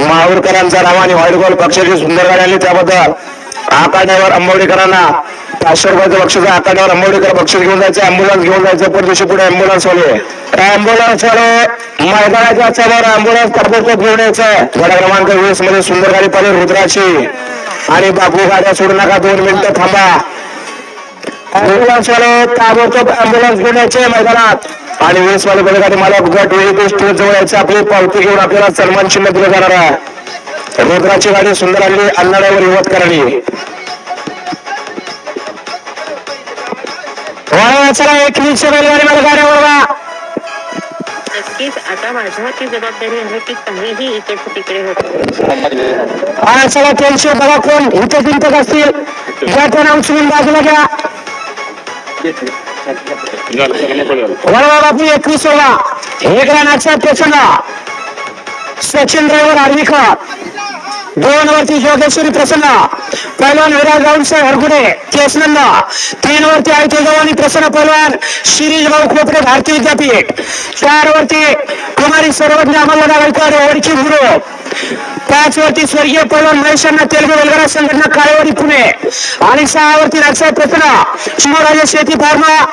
माहूरकरांचा नाव आणि white ball पक्षाची सुंदर गाडी आली त्याबद्दल आकाड्यावर अंबवडेकरांना पाचशे रुपयाचं बक्षीस आकाड्यावर अंबवडेकर बक्षीस घेऊन जायचं अँब्युलन्स घेऊन जायचं परदेशी पुढे अँब्युलन्स वाले. अँब्युलन्स वाले मैदानाच्या समोर अँब्युलन्स ताबडतोब घेऊन यायचं. गडा क्रमांक वीसमध्ये सुंदर गाडी पाहिजे रुद्राची. आणि बापू गाड्या सोडू नका दोन मिनिटं थांबा. अँब्युलन्स वाले ताबडतोब अँब्युलन्स घेऊन यायचे मैदानात. आणि वीस वाले बैलगाडी मला गट वेळी स्टेज जवळ यायचं. आपली पावती घेऊन आपल्याला सन्मान चिन्ह दिलं जाणार आहे. रुद्राची गाडी सुंदर आली अन्नाड्यावर हिवत करावी चला एकवीसशे बैलगाडी मला गाड्या वळवा नक्कीच आता जबाबदारी आहे की काहीही इकडे तिकडे होत हा चला त्यांचे बघा कोण इथे चिंतक असतील. नाव उचलून बाजूला घ्या बापू एकवीस सोळा. एक रनाचा प्रचंड सचिन ड्रायव्हर आर्विकर दोन वरती योगेश्वरी प्रसन्न. पैलवान विराज राऊत हरगुडे केसनंद तीन वरती आयते आणि प्रसन्न पैलवान शिरीष भाऊ खोपडे भारतीय विद्यापीठ. चार वरती कुमारी सर्वज्ञ अमरला गायकवाड ओळखी गुरु पाच वरती स्वर्गीय पैलवान महेशांना तेलगू वेलगरा संघटना काळेवाडी पुणे. आणि सहा वरती नागसाहेब प्रतना शिवराजे शेती फार्मा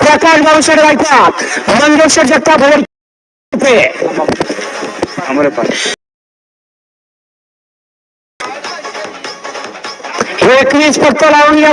प्रकाश भाऊशेठ गायकवाड मंगेशर जगताप ओळखी एकवीस पत्ता लावून या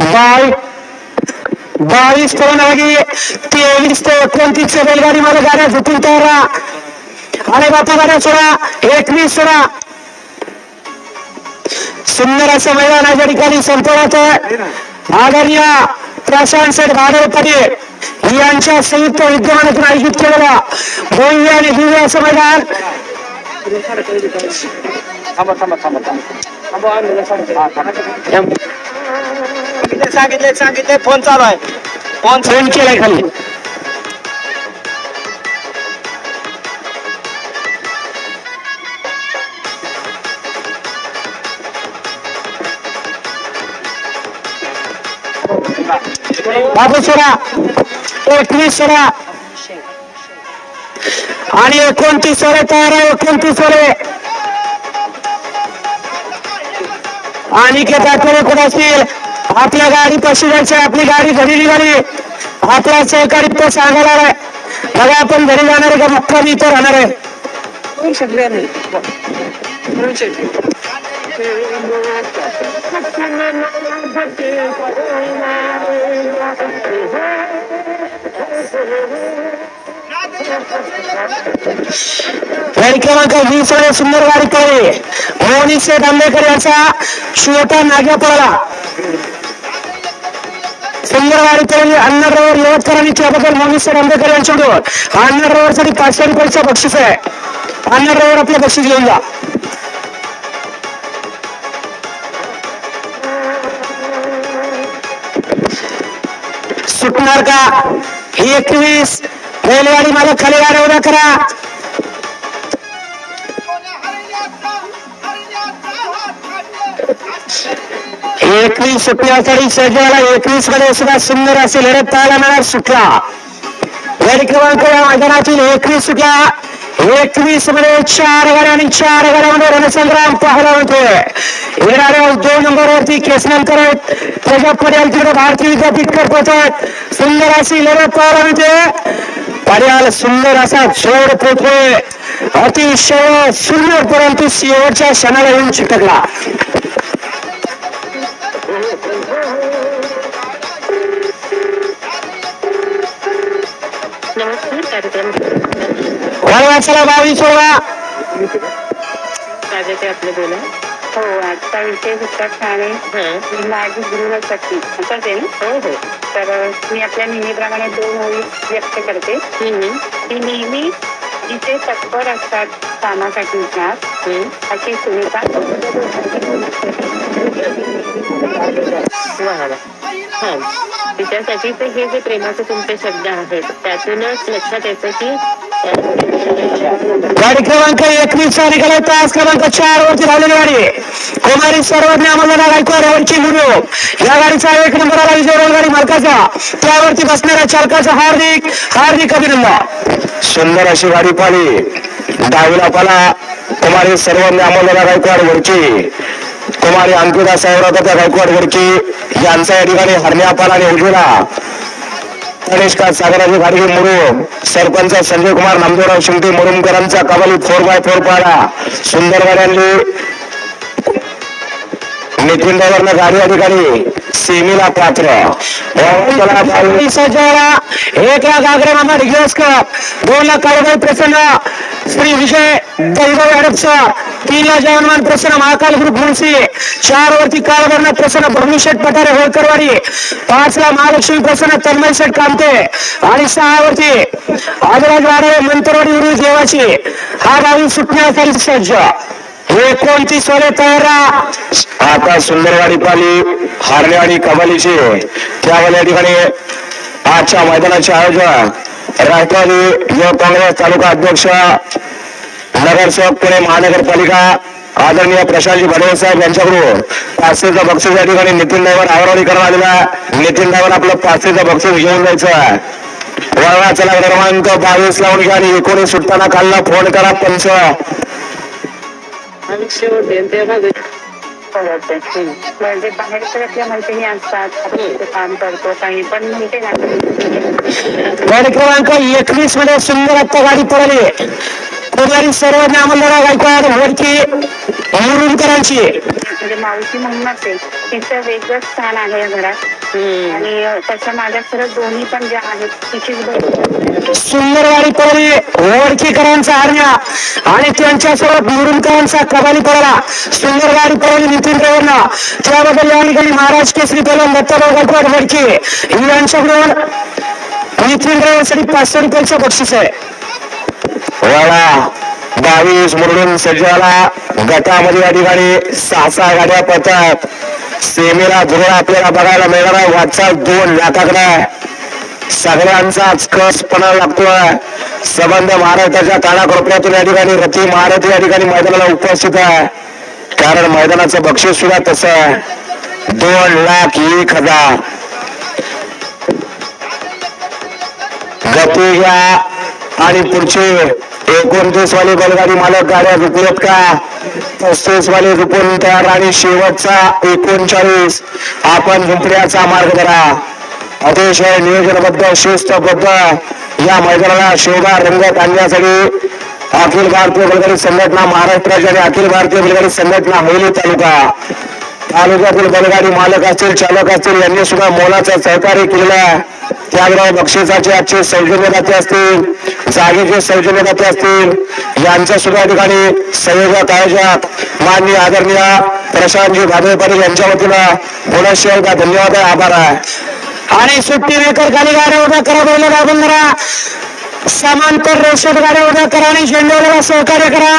बाई बावीस करून लागे तेवीस ते एकोणतीस बैलगाडी मध्ये गाड्या झुकून तयार राहा. अरे बापा गाड्या सोडा. एकवीस सोडा. सुंदर असं मैदान आहे या ठिकाणी संपवत आदरणीय प्रशांत शेठ भाडव यांच्या संयुक्त विद्यमानातून आयोजित केलेलं भव्य आणि दिव्य असं मैदान. सांगितले सांगितले फोन चालू आहे. फोन फोन केलाय खाली. बाबू सोडा एकवीस सोडा आणि एकोणतीस सोडे तयार आहे एकोणतीस सोडे आणि केताकडे कुठे असतील आपल्या गाडी कशी जायची आपली गाडी घरी निघाली. आपला सहकारी तो सांगायला आहे बघा आपण घरी जाणार आहे का? मुक्कामी इथं राहणार आहे. गाडी क्रमांक वीसमध्ये सुंदर गाडी पळली भवानी शेठ आंबेकर याचा छोटा नाग्या पळाला सुंदर गाडी पळली अन्नरवर यवतकरांनी त्याबद्दल मोनी शेठ आंबेकर यांच्याकडून अन्नरवर साठी पाचशे रुपयाचं बक्षीस आहे. अन्नरवर आपलं बक्षीस घेऊन जा. सुटणार का? ही एकवीस रेलगाडी मला खाली गाड्या करा. एकवीस सुटण्यासाठी सज्जाला एकवीसमध्ये सुद्धा सुंदर असे लढत पाहायला मिळणार सुटला गाडी क्रमांक या मैदानातील एकवीस सुटला एकवीसमध्ये चार गाड्या आणि चार गाड्यामध्ये रणसंग्राम पाहायला मिळतोय. येणाऱ्या दोन नंबरवरती केसनंतर आहेत. त्याच्या पर्यंत भारतीय विद्यापीठ करत आहेत. सुंदर अशी लढत पाहायला मिळते. पर्याल सुंदर असा जोड पोचतोय अतिशय सुंदर परंतु शेवटच्या क्षणाला येऊन चिटकला. वळवा चला बावीस सोळा? आपले बोला हो आजचा विषय ठाणे हा. माझी गृहशक्ती आहे ना? हो हो. तर मी आपल्या नेहमीप्रमाणे दोन ओळी व्यक्त करते. ती नेहमी जिथे तत्पर असतात कामासाठी. अशी सुनीता वा हा तिच्यासाठी तर हे जे प्रेमाचे तुमचे शब्द आहेत त्यातूनच लक्षात येतं की गाडी क्रमांक एकवीस चा निघाला तास क्रमांक चार वरती धावलेली गाडी. कुमारी सर्वज्ञ आम्हाला गायकवाड यांची गुरु या गाडीचा एक नंबर आला विजय गाडी मालकाचा त्यावरती बसणाऱ्या चालकाचा हार्दिक हार्दिक अभिनंदन. सुंदर अशी गाडी पाली डावीला पाला. कुमारी सर्वज्ञ आम्हाला गायकवाड वरची. कुमारी अंकिता साहेबराव गायकवाड वरची यांचा या ठिकाणी हरण्या आणि उजवीला गणेशकात सागराची गाडी मुरुम सरपंच संजय कुमार नामदेवराव शिंदे मुरुमकरांचा कबाली फोर बाय फोर पाडा. सुंदरवाड्यांनी नितीन ड्रायव्हरनं गाडी या ठिकाणी सेमीला पात्र. सज्जाला एक लाख आग्रे मामा रिग्रेस कप दोन लाख काळबाई प्रसन्न. श्री विजय दैवव हडपचा तीन लाख जवानमान प्रसन्न महाकाल ग्रुप मुळशी चार वरती काळभरणा प्रसन्न भरमीशेठ पठारे होळकरवाडी. पाच ला महालक्ष्मी प्रसन्न तन्मय शेठ कामते. आणि सहा वरती आदिराज वाडे मंत्रवाडी उरुज देवाची. हा गावी सुटण्यासाठी सज्ज. एकोणतीस वाले तयार राहा. आता सुंदरवाडी पाली हारनेवाडी कबालीची त्यावेळी या ठिकाणी आजच्या मैदानाचे आयोजन राष्ट्रवादी युवक काँग्रेस तालुका अध्यक्ष नगरसेवक पुणे महानगरपालिका आदरणीय प्रशांतजी भडवे साहेब यांच्याकडून पाचशेचं बक्षीस या ठिकाणी नितीन ड्रायव्हर आवरावरी करण्यात आलेला नितीन ड्रायव्हर आपलं पाचशेचं बक्षीस घेऊन जायचं आहे. क्रमांक बावीस लावून घ्या आणि एकोणीस सुटताना खाल्ला फोन करा पंच. आणि होते ते बघत कळते म्हणजे बाहेरच्या आपल्या मैत्रिणी असतात आपण काम करतो काही पण म्हणते ना गाडी क्रमांक एकवीसमध्ये सुंदर आत्ता गाडी पडली. पुढारी सर्व अमलदारा गायकवाड वरती मुरुमकरांची म्हणजे मावशी म्हणून आहे तिचं वेगळं स्थान आहे घरात. आणि त्याच्या माझ्या खरं दोन्ही पण ज्या आहेत तिचीच बहीण. सुंदर गाडी पडली ओळखीकरांचा हरण्या आणि त्यांच्यासोबत मुरुमकरांचा कबाली पडला. सुंदर गाडी पडली नितीन ड्रायव्हरना त्याबद्दल या ठिकाणी महाराज केसरी पेलून दत्ताभाऊ गायकवाड वडकी. यांच्याकडून नितीन ड्रायव्हरसाठी पाचशे रुपयाचं बक्षीस आहे. वाडा बावीस मुरडून सज्जाला गटामध्ये या ठिकाणी सहा सहा गाड्या पडतात. सेमीला धुरण आपल्याला बघायला मिळणार आहे. वाटचाल दोन लाखाकडे सगळ्यांचाच कसपणा लागतोय. संबंध महाराष्ट्राच्या कानाकोपऱ्यातून या ठिकाणी रती महाराज या ठिकाणी मैदानाला उपस्थित आहे. कारण मैदानाचं बक्षीस सुद्धा तसं आहे. दोन लाख एक हजार. गती घ्या. आणि पुढचे एकोणतीस वाली बैलगाडी मालक गाड्या झुकलेत का पस्तीस वाले तयार आणि शेवटचा एकोणचाळीस. आपण झुंपड्याचा मार्ग धरा. अतिशय नियोजनबद्ध शिस्तबद्ध या मैदानाला शोभा रंगत आणण्यासाठी अखिल भारतीय बैलगाडी संघटना महाराष्ट्राची आणि अखिल भारतीय बैलगाडी संघटना हवेली तालुका. तालुक्यातील बैलगाडी मालक असतील चालक असतील यांनी सुद्धा मोलाचं सहकार्य केलेला आहे. त्याबरोबर बक्षिसाचे आजचे सौजन्यदाते असतील जागेचे सौजन्यदाते असतील यांच्या सुद्धा या ठिकाणी संयोजक आयोजक माननीय आदरणीय प्रशांतजी भादवे पाटील यांच्या वतीनं पुनश्च एकदा धन्यवाद आहे आभार आहे. आणि सुट्टी मेकर खाली गाड्या उभ्या करा बैल आपण धरा. समांतर रेषेत गाड्या उभ्या करा आणि झेंड्याला सहकार्य करा.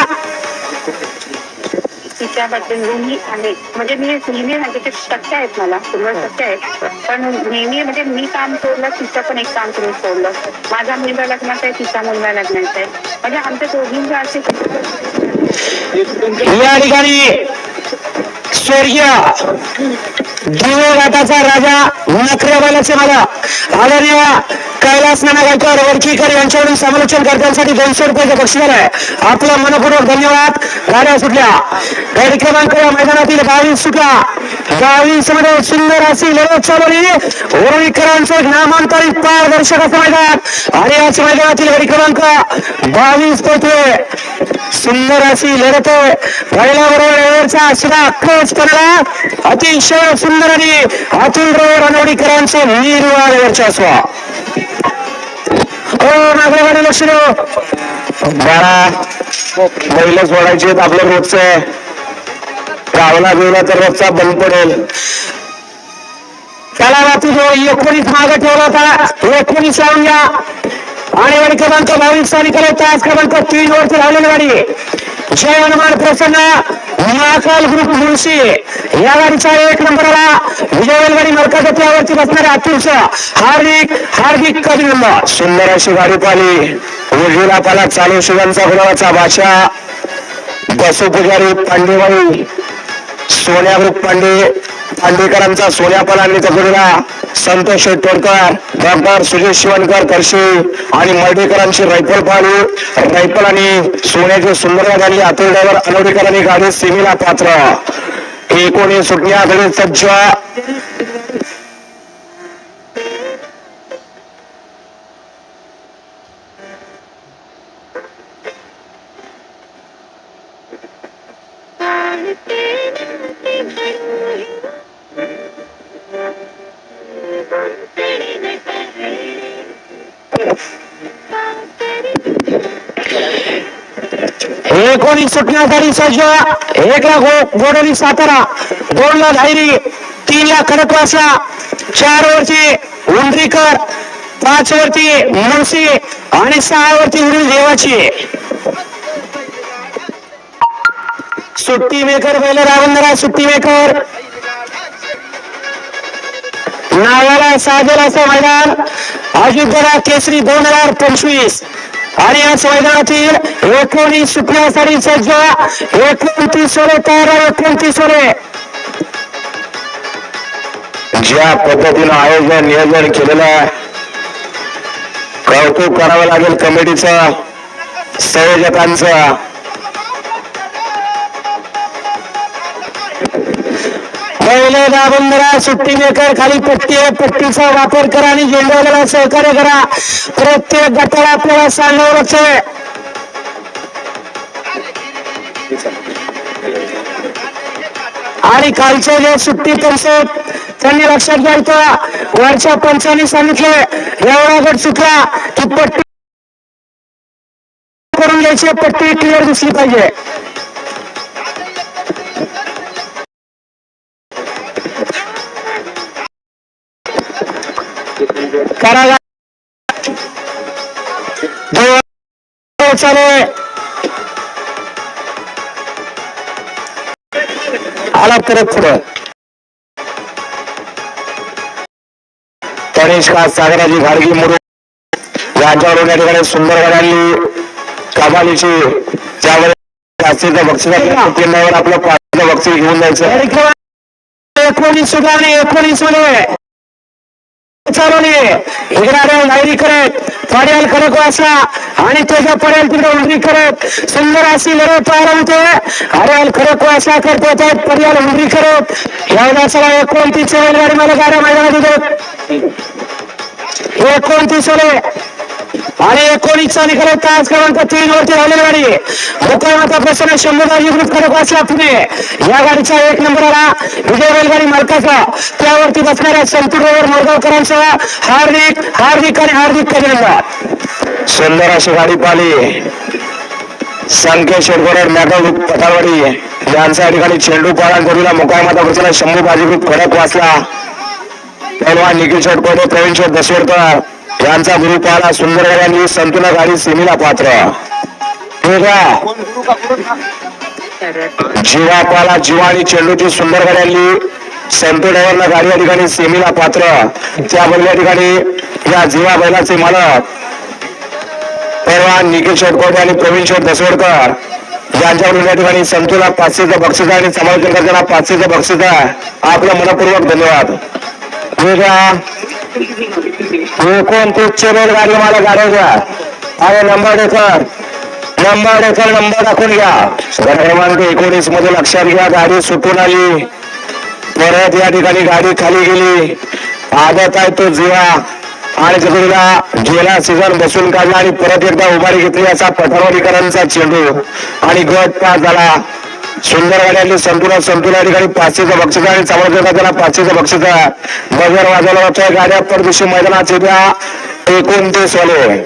तिच्याबद्दल नेहमी आहे. म्हणजे मी नेहमी म्हणजे ते शक्य आहेत मला. पूर्व शक्य आहेत पण नेहमी म्हणजे मी काम सोडलं तिचं पण एक काम तुम्ही सोडलं. माझा मुलगा लग्नाचा आहे तिचा मुलगा लग्नाचा आहे. म्हणजे आमच्या दोघींच्या असे या ठिकाणी स्वर्गीय घाटाचा राजा नखरेवाल्याचे मला. आदरणीय कैलास नाना गायकवाड वडकीकर यांच्याकडून समालोचन करण्यासाठी दोनशे रुपयाचं बक्षीस आहे. आपला मनपूर्वक धन्यवाद. गाड्या सुटल्या. गाडी क्रमांक या मैदानातील बावीस सुटला. बावीसमध्ये सुंदर अशी लढत चालवली एक नामांतरित पारदर्शक असं मैदान. आणि याच मैदानातील गाडी क्रमांक बावीस पोहोचले. सुंदर अशी लढत आहे बरोबर एवढचा सुद्धा क्रोच पडला. अतिशय सुंदर आणि अतुल रोड अनवडीकरांचे निर्वाळ वर्चस्व. हो मागल्या लक्ष देऊ बाळा बैल सोडायचे आपलं रोजचं. गावला गेला तर रोजचा बंद पडेल. त्याला रात्री एकोणीस मागे ठेवला होता एकोणीस लावून घ्या. आणि गाडी क्रमांक बावीस चा निकाल क्रमांक तीन वरती लावलेली गाडी. जय हनुमान प्रसन्न महाकाल ग्रुप मुळशी. या गाडीचा एक नंबरला आला विजय गाडी मरकाच्या त्यावरती बसणारे अतुलच हार्दिक हार्दिक अभिनंदन सुंदर अशी गाडी पाली उजवीला पाला चालू शिवांचा गुलाबाचा भाषा बसू पुजारी पांडेबाई सोन्या ग्रुप पांडे. खांडेकरांचा सोन्या आणि तकुडीला संतोष टोडकर डॉक्टर सुरेश शिवणकर करशी आणि मर्डेकरांची रायफल पाहिली रायफल आणि सोन्याची सुंदर गाडी अतुल ड्रायव्हर गाडी सीमेला पात्र. एकोणीस सुटण्याकडे सज्ज सुटण्यासाठी सज्ज एक ला गो गोडोली सातारा. दोन ला धायरी तीन ला खडकवासा. चार वरती उंडरीकर पाच वरती मुळशी आणि सहा वरती उडील देवाची. सुट्टी मेकर पहिले रावंदरा सुट्टी मेकर नावाला साजेल असं मैदान. अजितदादा केसरी दोन हजार पंचवीस. आणि याच मैदानातील एकोणीस सुटण्यासाठी सज्ज एकोणतीस वरे तयार एकोणतीस वरे ज्या पद्धतीनं आयोजन नियोजन केलेलं आहे कौतुक करावं लागेल कमिटीचं संयोजकांचं. पहिले दाबंदरा सुट्टी मेकर खाली पट्टी आहे. पट्टीचा वापर करा आणि झेंडावल्याला सहकार्य करा. प्रत्येक गटाला आपल्याला सांगावंच आहे आणि कालचे जे सुट्टी परिषद त्यांनी लक्षात घ्यायचं. वरच्या पंचांनी सांगितलं एवढा गट सुटला की पट्टी करून घ्यायची पट्टी क्लिअर दिसली पाहिजे. करायला. दोन आला परत पुढं. सागराची घाडगी मुरुड यांच्यावरून या ठिकाणी सुंदर गडांनी कमालीची त्यावर जास्तीचं बक्षीस आपलं पाच बक्षीस घेऊन जायचं. एकोणीस सुधारणे एकोणीसमध्ये. करत पडेल खडक वाचला आणि त्याच्या पडेल तिकडे उलटी करत सुंदर अशी लढत तयार होते हरेल खडक वाचला करत त्यात पर्याल उलटी करत. या वाचला एकोणतीस रेलगाडी मला गाड्या मैदानात देत एकोणतीस आणि एकोणीसचा निकाल तास क्रमांक तीन वरती राहिलेली गाडी. मुकामाता प्रसन्न शंभर ग्रुप खडक वाचला पुणे या गाडीचा एक नंबर आला. विजय रेलगाडी मालकाचा. त्यावरती बसणाऱ्या संतूरवर मोरगावकरांचा. हार्दिक हार्दिक आणि हार्दिक अभिनंदन सुंदर अशी गाडी पाली. संकेश्वर गोरड मॅगल ग्रुप यांच्या ठिकाणी चेंडू पाळा जोडीला मुकामाता प्रसन्न शंभू बाजीकृत ग्रुप वाचला पहिलवान निखिल शेटकोडे प्रवीण शेठ दसवडकर यांचा गुरु पाहला सुंदर गाड्यांनी संतुला गाडी सेमीला पात्र. ठीक आहे जीवा पाला जीवा आणि चेंडूची सुंदर गाड्यांनी संतू ड्रायव्हरला गाडी या ठिकाणी सेमीला पात्र. त्याबरोबर या ठिकाणी या जीवा बैलाचे मालक परवा निखिल शेटकोटे आणि प्रवीण शेठ दसवडकर यांच्याकडून या ठिकाणी संतूला पाचशेचं बक्षीस आणि समालोचन करताना पाचशेचं बक्षीस आहे. आपलं मनपूर्वक धन्यवाद. ठीक आहे एकोणतीसचे गाडी मला गाड्या अरे नंबर देकर नंबर देकर नंबर दाखवून घ्या. क्रमांक एकोणीसमध्ये लक्षात घ्या. गाडी सुटून आली. परत या ठिकाणी गाडी खाली गेली. आदत आहे तो जिवा. आणि तिकडीला गेला सीझन बसून काढला आणि परत एकदा उभारी घेतली असा पठारवाडीकरांचा चेंडू. आणि गट पास झाला. सुंदर संपूर्ण संपूर्ण ठिकाणी पाचशेचं बक्षीस आणि चांगलं त्याला पाचशेचं बक्षीस आहे. वाजवला जातोय गाड्या परदेशी मैदानात येत्या एकोणतीस वाले.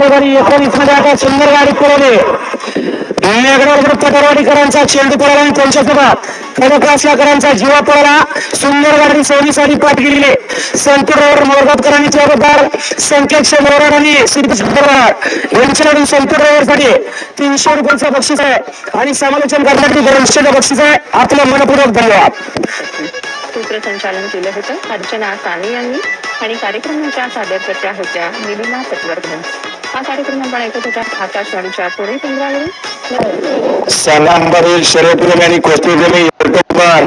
गाडीवरी एकोणीसमध्ये आता सुंदर गाडी पुरवली मेघडोर चेंडू पळाला आणि त्यांच्यासोबत खडकवासलाकरांचा जीवा पळाला सुंदर गाडी सोनीसाठी पाठ गेलेले संतूरवर मोरगावकरांनी जबाबदार संकेत मोराड आणि श्रीकृष्ण मोराड यांच्याकडून संतूरसाठी तीनशे रुपयांचं बक्षीस आहे. आणि समालोचन करण्यासाठी दोनशे बक्षीस आहे. आपलं मनपूर्वक धन्यवाद. सूत्रसंचालन केलं होतं. अर्चना साने यांनी आणि कार्यक्रमाच्या सादरकर्त्या होत्या निलिमा पटवर्धन. हा कार्यक्रम आपण ऐकत होता आकाशवाणीच्या पुणे केंद्रावरून. सलामवरील शर्यतप्रेमी आणि कुस्तीप्रेमी युट्यूबवर